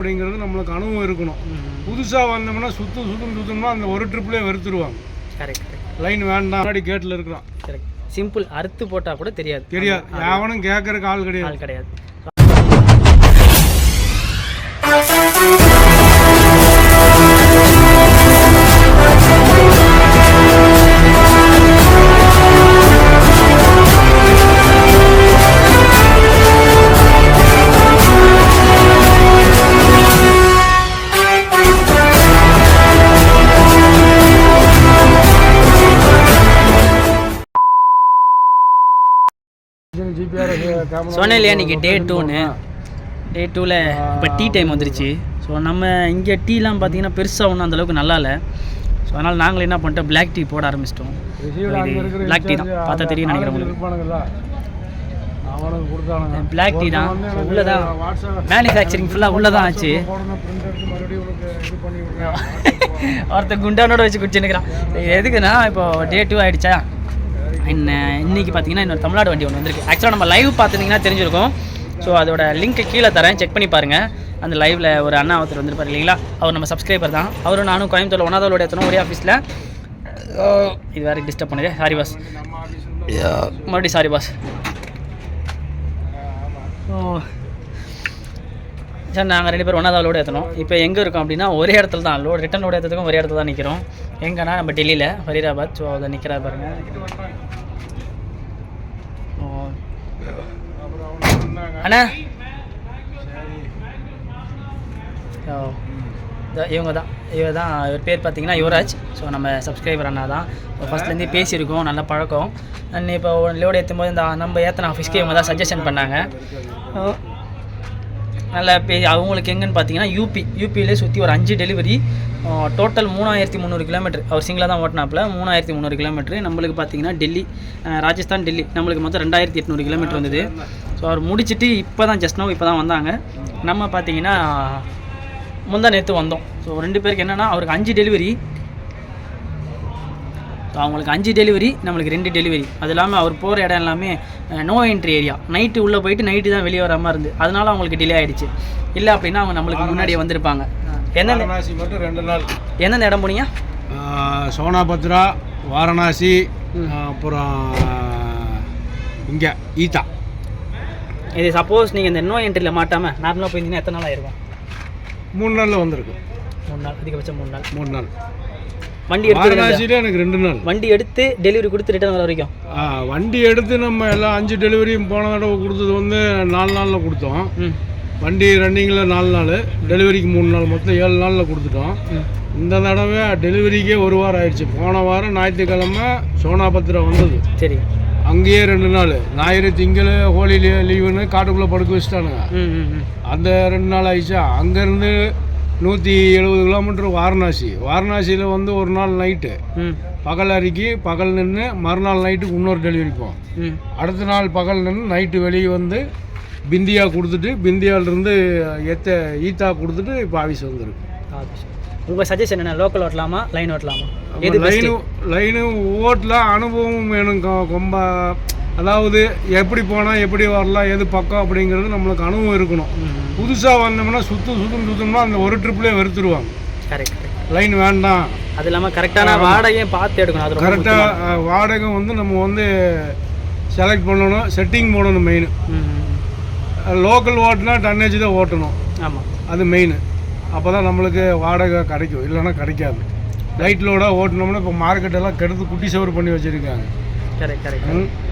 அப்படிங்கிறது நம்மளுக்கு அனுபவம் இருக்கணும். புதுசாக வந்தோம்னா சுத்தம் சுத்தம் சுத்தம்னா அந்த ஒரு ட்ரிப்லேயே வெறுத்துருவாங்க. கரெக்ட் லைன் வேண்டாம் முன்னாடி கேட்டில் இருக்கிறான். கரெக்ட் சிம்பிள் அறுத்து போட்டால் கூட தெரியாது. தெரியாது. எவனும் கேட்கறக்கு ஆள் கிடையாது. ஆள் கிடையாது. ஜிபிஆர் கேமரா சொன்னேன் இன்னைக்கு டே டூன்னு டே டூவில் இப்போ டீ டைம் வந்துருச்சு. ஸோ நம்ம இங்கே டீலாம் பார்த்தீங்கன்னா பெருசாக ஒன்றும் அந்தளவுக்கு நல்லா இல்லை. ஸோ அதனால் நாங்கள் என்ன பண்ணிட்டோம் பிளாக் டீ போட ஆரம்பிச்சிட்டோம். பிளாக் டீ தான். பார்த்தா தெரியும் நினைக்கிறேன் உங்களுக்கு. பிளாக் டீ தான். உள்ளே தான் மேனுஃபேக்சரிங் ஃபுல்லாக உள்ளே தான் ஆச்சு? ஒருத்தன் குண்டானோட வச்சு குடிச்சுன்னுக்கிறான் எதுக்குன்னா இப்போ டே டூ ஆயிடுச்சா? இன்ன இன்னைக்கு பார்த்தீங்கன்னா இன்னொரு தமிழ்நாடு வண்டி ஒன்று வந்திருக்கு. ஆக்சுவலாக நம்ம லைவ் பார்த்துருந்தீங்கன்னா தெரிஞ்சிருக்கும். ஸோ அதோட லிங்க்கை கீழே தரேன். செக் பண்ணி பாருங்கள் அந்த லைவில் ஒரு அண்ணா ஒருத்தர் வந்திருப்பார் இல்லைங்களா? அவர் நம்ம சப்ஸ்கிரைபர் தான். அவரும் நானும் கோயம்புத்தூர் ஒன்றாவது ஏற்றணும் ஒரே ஆஃபீஸில் இது வேறு டிஸ்டர்ப் பண்ணுது சாரி பாஸ் மறுபடியும் சாரி பாஸ் ஓ. சார் நாங்கள் ரெண்டு பேரும் ஒன்றா லோடு ஏற்றணும் இப்போ எங்கே இருக்கோம் அப்படின்னா ஒரே இடத்துல தான். லோடு ரிட்டன் லோடு ஏற்றதுக்கும் ஒரே இடத்துல தான் நிற்கிறோம் எங்கன்னா நம்ம டெல்லியில் ஃபரீதாபாத். ஸோ அதை நிற்கிறா பாருங்கள் ஓ. அண்ணா. ஓ இவங்க தான் இவர் தான் இவர் பேர் பார்த்தீங்கன்னா யுவராஜ். ஸோ நம்ம சப்ஸ்கிரைபர் அண்ணா தான். ஃபஸ்ட்லேருந்தே பேசியிருக்கோம் நல்ல பழக்கம். அண்ட் இப்போ லோடு ஏற்றும் போது இந்த நம்ம ஏற்றின ஆஃபீஸ்க்கு இவங்க தான் சஜஷன் பண்ணாங்க. நல்ல பே அவங்களுக்கு எங்கன்னு பார்த்தீங்கன்னா யூபி யூபியிலே சுற்றி ஒரு அஞ்சு டெலிவரி டோட்டல் மூணாயிரத்தி முந்நூறு கிலோமீட்டர் அவர் சிங்கிளாக தான் ஓட்டினாப்பில். மூணாயிரத்தி முந்நூறு கிலோமீட்டர் நம்மளுக்கு பார்த்தீங்கன்னா டெல்லி ராஜஸ்தான் டெல்லி. நம்மளுக்கு மொத்தம் ரெண்டாயிரத்தி எட்நூறு கிலோமீட்டர் வந்தது. ஸோ அவர் முடிச்சுட்டு இப்போ தான் ஜஸ்ட் நோ இப்போ தான் வந்தாங்க. நம்ம பார்த்தீங்கன்னா முந்தா நேற்று வந்தோம். ஸோ ரெண்டு பேருக்கு என்னென்னா அவருக்கு அஞ்சு டெலிவரி ஸோ அவங்களுக்கு அஞ்சு டெலிவரி நம்மளுக்கு ரெண்டு டெலிவரி அது இல்லாமல் அவர் போகிற இடம் எல்லாமே நோ என்ட்ரி ஏரியா நைட்டு உள்ளே போயிட்டு நைட்டு தான் வெளியே வர மாதிரி இருந்து. அதனால அவங்களுக்கு டிலே ஆயிடுச்சு. இல்லை அப்படின்னா அவங்க நம்மளுக்கு முன்னாடியே வந்திருப்பாங்க. வாரணாசி மட்டும் ரெண்டு நாள். எந்தெந்த இடம் போனீங்க? சோனாபத்ரா வாரணாசி அப்புறம் இங்கே ஈத்தா இது சப்போஸ் நீங்கள் இந்த நோ என்ட்ரியில் மாட்டாமல் நார்மலாக போயிருந்தீங்கன்னா எத்தனை நாள் ஆயிருக்கும்? மூணு நாளில் வந்திருக்கு மூணு நாள் அதிகபட்சம் மூணு நாள். மூணு நாள். வண்டி எடுத்து எனக்கு ரெண்டு நாள். வண்டி எடுத்து டெலிவரி கொடுத்து ரிட்டர்ன் வர வரைக்கும். வண்டி எடுத்து நம்ம எல்லாம் அஞ்சு டெலிவரியும் போன தடவை கொடுத்தது வந்து நாலு நாளில் கொடுத்தோம். வண்டி ரன்னிங்கில் நாலு நாள் டெலிவரிக்கு மூணு நாள் மொத்தம் ஏழு நாளில் கொடுத்துட்டோம். இந்த தடவை டெலிவரிக்கே ஒரு வாரம் ஆயிடுச்சு. போன வாரம் ஞாயிற்றுக்கிழமை சோனாபத்திரம் வந்தது. சரி. அங்கேயே ரெண்டு நாள். ஞாயிறு திங்கள் ஹோலி லீவுன்னு காட்டுக்குள்ளே படுக்க வச்சுட்டானுங்க. அந்த ரெண்டு நாள் ஆயிடுச்சா? அங்கேருந்து நூற்றி எழுபது கிலோமீட்டர் வாரணாசி. வாரணாசியில் வந்து ஒரு நாள் நைட்டு. பகல் அறிக்கி பகல் நின்று மறுநாள் நைட்டுக்கு இன்னொரு டெலிவரி போவோம். ம். அடுத்த நாள் பகல் நின்று நைட்டு வெளியே வந்து பிந்தியா கொடுத்துட்டு பிந்தியாவிலேருந்து எத்த ஈத்தா கொடுத்துட்டு இப்போ ஆஃபீஸ் வந்துருக்கு உங்கள் சஜஷன் என்ன? லோக்கல் ஓட்டலாமா? லைன் ஓட்டலாமா? லைனு லைனு ஓட்டில் அனுபவம் வேணும் ரொம்ப அதாவது எப்படி போனால் எப்படி வரலாம் எது பக்கம் அப்படிங்கிறது நம்மளுக்கு அனுபவம் இருக்கணும். புதுசாக வந்தோம்னா சுத்தம் சுத்தம் சுத்தம்னா அந்த ஒரு ட்ரிப்லேயே வெறுத்துருவாங்க. கரெக்ட் லைன் வேண்டாம். அது இல்லாமல் கரெக்டான வாடகையும் பார்த்து எடுக்கணும். அது கரெக்டாக வாடகை வந்து நம்ம வந்து செலக்ட் பண்ணணும் செட்டிங் போடணும் மெயின். லோக்கல் ஓட்டினா டன்னேஜ் தான் ஓட்டணும். ஆமாம் அது மெயின் அப்போ தான் நம்மளுக்கு வாடகை கிடைக்கும். இல்லைன்னா கிடைக்காது. லைட் லோடாக ஓட்டினோம்னா இப்போ மார்க்கெட்டெல்லாம் கெடுத்து குட்டி சவர் பண்ணி வச்சுருக்காங்க. கரெக்ட் கரெக்ட்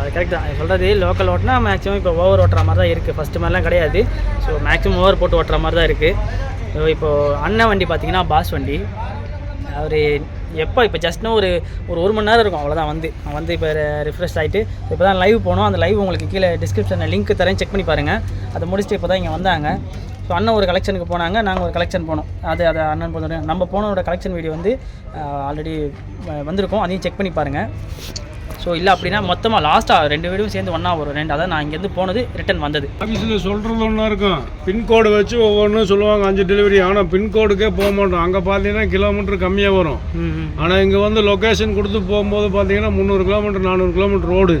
அது கரெக்ட் தான். சொல்கிறது லோக்கல் ஓட்டினா மேக்ஸிமம் இப்போ ஓவர் ஓட்டுற மாதிரி தான் இருக்குது ஃபஸ்ட்டு மாதிரிலாம் கிடையாது. ஸோ மேக்ஸிமம் ஓவர் போட்டு ஓட்டுற மாதிரி தான் இருக்குது இப்போது அண்ணன் வண்டி பார்த்தீங்கன்னா பாஸ் வண்டி. அவர் எப்போ இப்போ ஜஸ்ட்னா ஒரு ஒரு ஒரு மணி நேரம் இருக்கும். அவ்வளோதான் வந்து. அவன் வந்து இப்போ ரிஃப்ரெஷ் ஆகிட்டு இப்போ தான் லைவ் போனோம். அந்த லைவ் உங்களுக்கு கீழே டிஸ்கிரிப்ஷனில் லிங்க் தரேன். செக் பண்ணி பாருங்கள் அதை முடிச்சுட்டு இப்போ தான் இங்கே வந்தாங்க. ஸோ அண்ணன் ஒரு கலெக்ஷனுக்கு போனாங்க. நாங்கள் ஒரு கலெக்ஷன் போனோம். அது அதை அண்ணன் போனோட நம்ம போனோட கலெக்ஷன் வீடியோ வந்து ஆல்ரெடி வந்திருக்கோம். அதையும் செக் பண்ணி பாருங்கள் ஸோ இல்லை அப்படின்னா மொத்தமாக லாஸ்ட்டாக ரெண்டு வீடியும் சேர்ந்து ஒன்றா வரும். ரெண்டு அதான் நான் இங்கேருந்து போனது ரிட்டன் வந்தது. ஆஃபீஸில் சொல்கிறது ஒன்றா இருக்கும். பின்கோடு வச்சு ஒவ்வொன்றும் சொல்லுவாங்க. அஞ்சு டெலிவரி ஆனால் பின்கோடுக்கே போக மாட்டோம். அங்கே பார்த்தீங்கன்னா கிலோமீட்டர் கம்மியாக வரும். ஆனால் இங்கே வந்து லொக்கேஷன் கொடுத்து போகும்போது பார்த்தீங்கன்னா முந்நூறு கிலோமீட்டர் நானூறு கிலோமீட்டர் ரோடு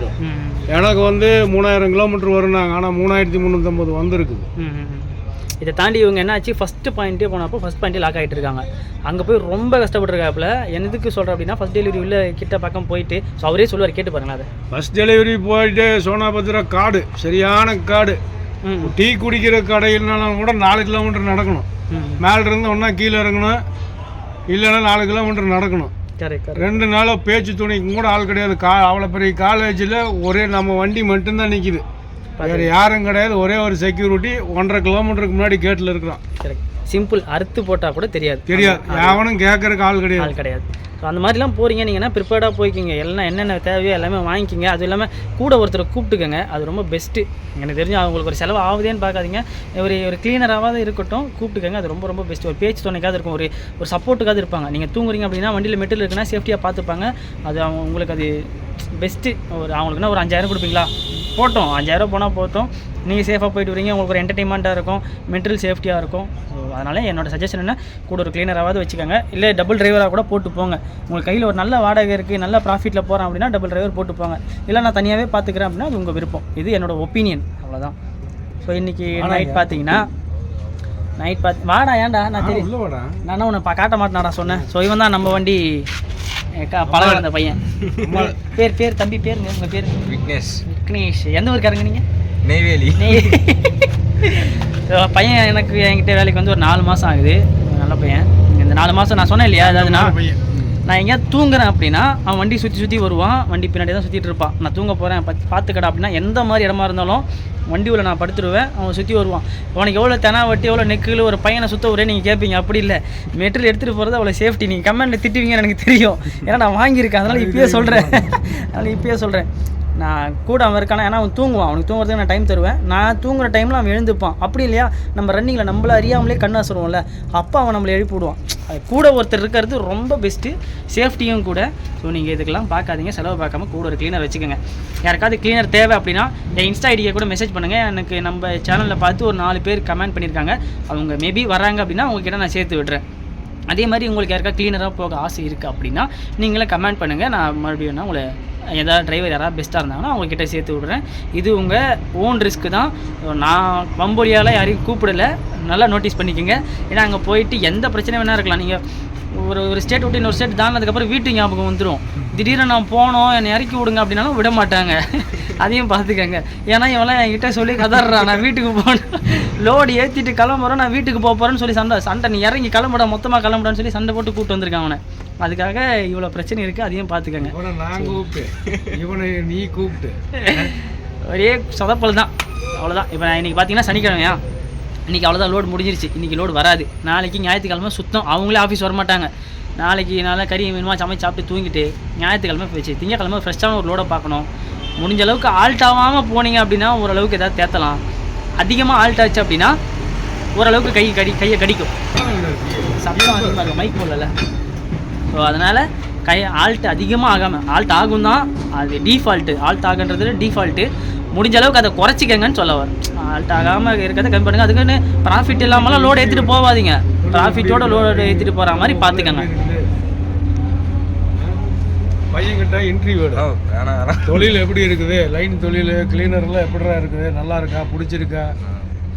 எனக்கு வந்து மூணாயிரம் கிலோமீட்டர் வரும்னாங்க. ஆனால் மூணாயிரத்தி முந்நூற்றம்பது வந்திருக்குது. இதை தாண்டி இவங்க என்னாச்சு ஃபஸ்ட்டு பாயிண்ட்டே போனப்போ ஃபஸ்ட் பாயிண்ட்டே லாக் ஆகிட்டு இருக்காங்க. அங்கே போய் ரொம்ப கஷ்டப்பட்டுருக்காப்புல. எதுக்கு சொல்கிறேன் அப்படின்னா ஃபஸ்ட் டெலிவரி உள்ள கிட்ட பக்கம் போயிட்டு ஸோ அவரே சொல்லுவார் கேட்டு பாருங்களேன் அதை. பஸ் டெலிவரி போயிட்டு சோனாபத்ரா காடு சரியான காடு. டீ குடிக்கிற கடையில்னாலும் கூட நாலு கிலோமீட்டர் நடக்கணும். மேல இருந்து ஒன்றா கீழே இறங்கணும். இல்லைன்னா நாலு கிலோமீட்டர் நடக்கணும். ரெண்டு நாளாக பேச்சு துணைக்கு கூட ஆள் கிடையாது. கா அவ்வளோ பெரிய காலேஜில் ஒரே நம்ம வண்டி மட்டும்தான் நிற்கிது வேறு யாரும் கிடையாது. ஒரே ஒரு செக்யூரிட்டி ஒன்றரை கிலோமீட்டருக்கு முன்னாடி கேட்டில் இருக்கிறான். சிம்பிள் அறுத்து போட்டால் கூட தெரியாது. தெரியாது. எவனும் கேட்கறக்கு ஆள் கிடையாது. ஆள் கிடையாது. ஸோ அந்த மாதிரிலாம் போகிறீங்க நீங்கன்னா ப்ரிப்பேர்டாக போய்க்கிங்க? எல்லாம் என்னென்ன தேவையோ எல்லாமே வாங்கிக்கிங்க. அது இல்லாமல் கூட ஒருத்தரை கூப்பிட்டுக்கங்க. அது ரொம்ப பெஸ்ட்டு எனக்கு தெரிஞ்சு அவங்களுக்கு ஒரு செலவு ஆகுதேன்னு பார்க்காதீங்க. ஒரு ஒரு கிளீனராகாவது இருக்கட்டும் கூப்பிட்டுக்கங்க. அது ரொம்ப ரொம்ப பெஸ்ட்டு ஒரு பேச்சு துணைக்காவது இருக்கும். ஒரு ஒரு சப்போர்ட்டுக்காவது இருப்பாங்க. நீங்கள் தூங்குறீங்க அப்படின்னா வண்டியில் மெட்டல் இருக்குன்னா சேஃப்டியாக பார்த்துப்பாங்க. அது அவங்க உங்களுக்கு அது பெஸ்ட்டு ஒரு அவங்களுக்குன்னா ஒரு அஞ்சாயிரம் கொடுப்பீங்களா? போட்டோம். அஞ்சாயிரம் போனால் போட்டோம் நீங்கள் சேஃபாக போயிட்டு வரீங்க. உங்களுக்கு ஒரு என்டர்டைன்மெண்ட்டாக இருக்கும். மென்டல் சேஃப்டியாக இருக்கும். ஸோ அதனால் என்னோட சஜஷன் என்ன? கூட ஒரு கிளீனராவது வச்சுக்கோங்க. இல்லை டபுள் டிரைவராக கூட போட்டு போங்க. உங்களுக்கு கையில் ஒரு நல்ல வாடகை இருக்குது நல்ல ப்ராஃபிட்டில் போகிறேன் அப்படின்னா டபுள் டிரைவர் போட்டு போங்க. இல்லை நான் தனியாகவே பார்த்துக்கிறேன் அப்படின்னா அது உங்கள் விருப்பம். இது என்னோட ஒப்பீனியன் அவ்வளோதான் ஸோ இன்றைக்கி நைட் பார்த்தீங்கன்னா நைட் பார்த்து வாடா ஏன்டா? நான் தெரியும் நானும் உன்னை காட்ட மாட்டேனாடா சொன்னேன். ஸோ இவன் தான் நம்ம வண்டி பழக வந்த பையன். பேர் பேர் தம்பி பேருங்க உங்கள் பேர்? விக்னேஷ். விக்னேஷ். எந்த ஊருக்காரங்க நீங்கள் நெய்வேலி. பையன் எனக்கு என்கிட்ட வேலைக்கு வந்து ஒரு நாலு மாதம் ஆகுது. நல்ல பையன். இந்த நாலு மாதம் நான் சொன்னேன் இல்லையா அதாவது நான் நான் எங்கேயாவது தூங்குறேன் அப்படின்னா அவன் வண்டி சுற்றி சுற்றி வருவான். வண்டி பின்னாடி தான் சுற்றிட்டு இருப்பான். நான் தூங்க போகிறேன் பார்த்துக்கடா அப்படின்னா எந்த மாதிரி இடமா இருந்தாலும் வண்டி உள்ள நான் படுத்துருவேன். அவன் சுற்றி வருவான். அவனுக்கு எவ்வளோ தெனா வட்டி எவ்வளோ நெக்கில் ஒரு பையனை சுத்த ஒரே நீங்கள் கேட்பீங்க அப்படி இல்லை. மெட்டீரியல் எடுத்துகிட்டு போகிறது அவ்வளோ சேஃப்டி. நீங்கள் கமெண்ட்டில் திட்டுவீங்கன்னு எனக்கு தெரியும். ஏன்னா நான் வாங்கியிருக்கேன். அதனால் இப்பயே சொல்கிறேன் அதனால் இப்பயே சொல்கிறேன் நான் கூட அவன் இருக்கானா? ஏன்னா அவன் தூங்குவான். அவனுக்கு தூங்குறதுக்கு நான் டைம் தருவேன். நான் தூங்குற டைமில் அவன் எழுந்துப்பான். அப்படி இல்லையா? நம்ம ரன்னிங்கில் நம்மள அறியாமலே கண்ணு அசுருவோம்ல அப்போ அவன் நம்மளை எழுப்பி விடுவான். அது கூட ஒருத்தர் இருக்கிறது ரொம்ப பெஸ்ட்டு சேஃப்டியும் கூட. ஸோ நீங்கள் இதுக்கெல்லாம் பார்க்காதீங்க. செலவு பார்க்காம கூட ஒரு க்ளீனர் வச்சுக்கோங்க. யாருக்காவது க்ளீனர் தேவை அப்படின்னா என் இன்ஸ்டா ஐடியை கூட மெசேஜ் பண்ணுங்கள் எனக்கு நம்ம சேனலில் பார்த்து ஒரு நாலு பேர் கமெண்ட் பண்ணியிருக்காங்க. அவங்க மேபி வராங்க அப்படின்னா அவங்ககிட்ட நான் சேர்த்து விடுறேன். அதே மாதிரி உங்களுக்கு யாருக்கா க்ளீனராக போக ஆசை இருக்குது அப்படின்னா நீங்களே கமெண்ட் பண்ணுங்கள் நான் மறுபடியும் உங்களை ஏதாவது டிரைவர் யாராவது பெஸ்ட்டாக இருந்தாங்கன்னா அவங்கக்கிட்ட சேர்த்து விட்றேன். இது உங்கள் ஓன் ரிஸ்க்கு தான். நான் வம்பொழியால் யாரையும் கூப்பிடல. நல்லா நோட்டீஸ் பண்ணிக்கோங்க. ஏன்னா அங்கே போயிட்டு எந்த பிரச்சனை வேணால் இருக்கலாம். நீங்கள் ஒரு ஒரு ஸ்டேட் விட்டு இன்னொரு ஸ்டேட் தாண்டினதுக்கப்புறம் வீட்டு ஞாபகம் வந்துடும் திடீர்னு நான் போனோம் என்னை இறக்கி விடுங்க அப்படின்னாலும் விட மாட்டாங்க. அதையும் பார்த்துக்கங்க. ஏன்னா இவெல்லாம் என்கிட்ட சொல்லி கதறான் நான் வீட்டுக்கு போனேன் லோடு ஏற்றிட்டு கிளம்புறோம் நான் வீட்டுக்கு போக போகிறேன்னு சொல்லி சண்டை சண்டை. நீ இறங்கி கிளம்புடா மொத்தமாக கிளம்புடான்னு சொல்லி சண்டை போட்டு கூப்பிட்டு வந்திருக்கான் அவனை. அதுக்காக இவ்வளோ பிரச்சனை இருக்குது அதையும் பார்த்துக்கங்க. நான் கூப்பிட்டு. இவனை நீ கூப்பிட்டு. ஒரே சொதப்பல் தான். அவ்வளோதான் இப்போ நான் இன்றைக்கி பார்த்தீங்கன்னா சனிக்கிழமையா? இன்றைக்கி அவ்வளோதான் லோடு முடிஞ்சிருச்சு. இன்றைக்கி லோடு வராது. நாளைக்கு ஞாயிற்றுக்கிழமை சுத்தம். அவங்களே ஆஃபீஸ் வர மாட்டாங்க நாளைக்கு நல்லா கறி மீனுமா சமைச்சு சாப்பிட்டு தூங்கிட்டு ஞாயிற்றுக்கிழமை போச்சு. திங்கக்கிழமை ஃப்ரெஷ்ஷான ஒரு லோடை பார்க்கணும். முடிஞ்ச அளவுக்கு ஆல்ட் ஆகாமல் போனீங்க அப்படின்னா ஓரளவுக்கு ஏதாவது தேத்தலாம். அதிகமாக ஆல்ட் ஆச்சு அப்படின்னா ஓரளவுக்கு கை கடி கையை கடிக்கும். சத்தம் அதிகமாக இருக்கும். மைக் போடல. ஸோ அதனால் கை ஆல்ட் அதிகமாக ஆகாமல் ஆல்ட் ஆகும் தான் அது டீஃபால்ட்டு ஆல்ட் ஆகுன்றது டீஃபால்ட்டு முடிஞ்ச அளவுக்கு அதை குறைச்சிக்கங்கன்னு சொல்ல வரும் ஆல்ட் ஆகாமல் இருக்கிறத கம்மி பண்ணுங்க. அதுக்குன்னு ப்ராஃபிட் இல்லாமலாம் லோடு ஏற்றிட்டு போகாதீங்க. ப்ராஃபிட்டோட லோடு ஏற்றிட்டு போகிற மாதிரி பார்த்துக்கங்க பையன்கிட்ட வேணாம். வேணாம் தொழில் எப்படி இருக்குது? லைன் தொழில் கிளீனர்லாம் எப்படிடா இருக்குது? நல்லா இருக்கா? பிடிச்சிருக்கா?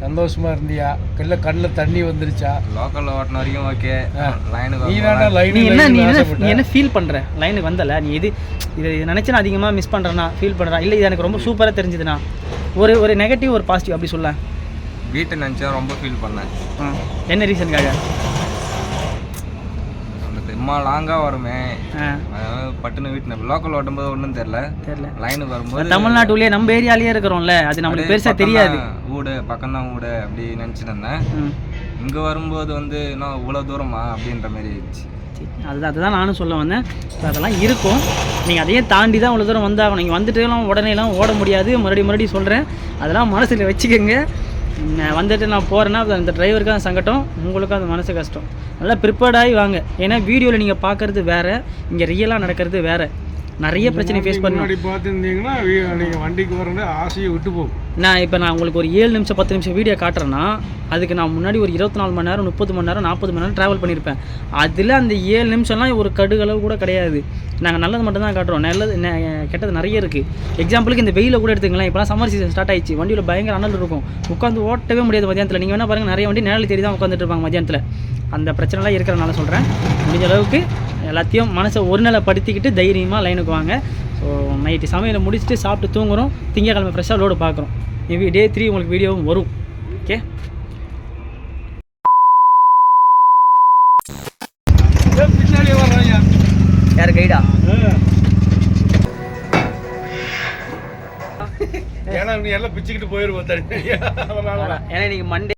சந்தோஷமா இருந்தியா? இல்லை கண்ணில் தண்ணி வந்துருச்சா? லோக்கலில் ஓட்டின வரைக்கும் ஓகே லைனுக்கு நீ தானே நீ என்ன நீ என்ன நீ என்ன ஃபீல் பண்ணுற லைனுக்கு வந்தல? நீ இது இது நினச்சி நான் அதிகமாக மிஸ் பண்ணுறேன்னா ஃபீல் பண்ணுறேன் இல்லை இது எனக்கு ரொம்ப சூப்பராக தெரிஞ்சுதுண்ணா ஒரு ஒரு நெகட்டிவ் ஒரு பாசிட்டிவ் அப்படி சொல்ல வீட்டை நினச்சா ரொம்ப ஃபீல் பண்ணேன். என்ன ரீசனுக்காக இம்மா லாங்காக வருமே. பட்டுன்னு வீட்டில் லோக்கல் ஓட்டும்போது ஒன்றும் தெரில தெரில லைனுக்கு வரும்போது தமிழ்நாட்டுலயே நம்ம ஏரியாலேயே இருக்கிறோம்ல அது நம்மளுக்கு பெருசாக தெரியாது. வீடு பக்கம்தான் வீடு அப்படி நினச்சிட்டு இருந்தேன். இங்கே வரும்போது வந்து இன்னும் இவ்வளோ தூரமா அப்படின்ற மாதிரி ஆயிடுச்சு. அதுதான் அதுதான் நானும் சொல்ல வந்தேன். அதெல்லாம் இருக்கும். நீங்கள் அதையும் தாண்டி தான் இவ்வளோ தூரம் வந்தாகணும். நீங்கள் வந்துட்டுலாம் உடனேலாம் ஓட முடியாது. மறுபடியும் மறுபடியும் சொல்கிறேன் அதெல்லாம் மனசில் வச்சுக்கோங்க. வந்துட்டு நான் போகிறேன்னா அந்த டிரைவருக்கு அந்த சங்கடம் உங்களுக்கும் அந்த மனசு கஷ்டம். நல்லா ப்ரிப்பேர்டாகி வாங்க. ஏன்னா வீடியோவில் நீங்கள் பார்க்குறது வேறு இங்கே ரியலாக நடக்கிறது வேறு. நிறைய பிரச்சனை ஃபேஸ் பண்ணணும். முன்னாடி பார்த்துருந்தீங்கன்னா நீங்கள் வண்டிக்கு வரணும் ஆசையை விட்டு போகும். நான் இப்போ நான் உங்களுக்கு ஒரு ஏழு நிமிஷம் பத்து நிமிஷம் வீடியோ காட்டுறேன்னா அதுக்கு நான் முன்னாடி ஒரு இருபத்தி நாலு மணி நேரம் முப்பது மணி நேரம் நாற்பது மணி நேரம் ட்ராவல் பண்ணியிருப்பேன் அதில் அந்த ஏழு நிமிஷம்லாம் ஒரு கடுகளவு கூட கிடையாது. நாங்கள் நல்லது மட்டும் தான் காட்டுறோம். நல்லது நெ- கெட்டது நிறைய இருக்குது எக்ஸாம்பிளுக்கு இந்த வெயில கூட எடுத்துக்கலாம் இப்போலாம் சம்மர் சீசன் ஸ்டார்ட் ஆயிடுச்சு. வண்டியில் பயங்கர அனல் இருக்கும். உட்காந்து ஓட்டவே முடியாது மதியானத்தில் நீங்கள் வேணால் பாருங்கள் நிறைய வண்டி நிழல் தேடி தான் உட்காந்துட்டு இருப்பாங்க மதியானத்தில் அந்த பிரச்சனைலாம் இருக்கிறனால சொல்கிறேன் முடிஞ்ச அளவுக்கு எல்லாத்தையும் மனசை ஒருநிலைப்படுத்திக்கிட்டு தைரியமாக லைனுக்கு வாங்க. ஸோ நைட்டு சமையலை முடிச்சுட்டு சாப்பிட்டு தூங்குறோம். திங்கக்கிழமை ஃப்ரெஷ்ஷாக லோடு பார்க்குறோம். மேபி டே த்ரீ உங்களுக்கு வீடியோவும் வரும். ஓகே யார் கைடா ஏன்னா நீ எல்லாம் பிச்சுக்கிட்டு போயிருவோம் ஏன்னா இன்னைக்கு மண்டே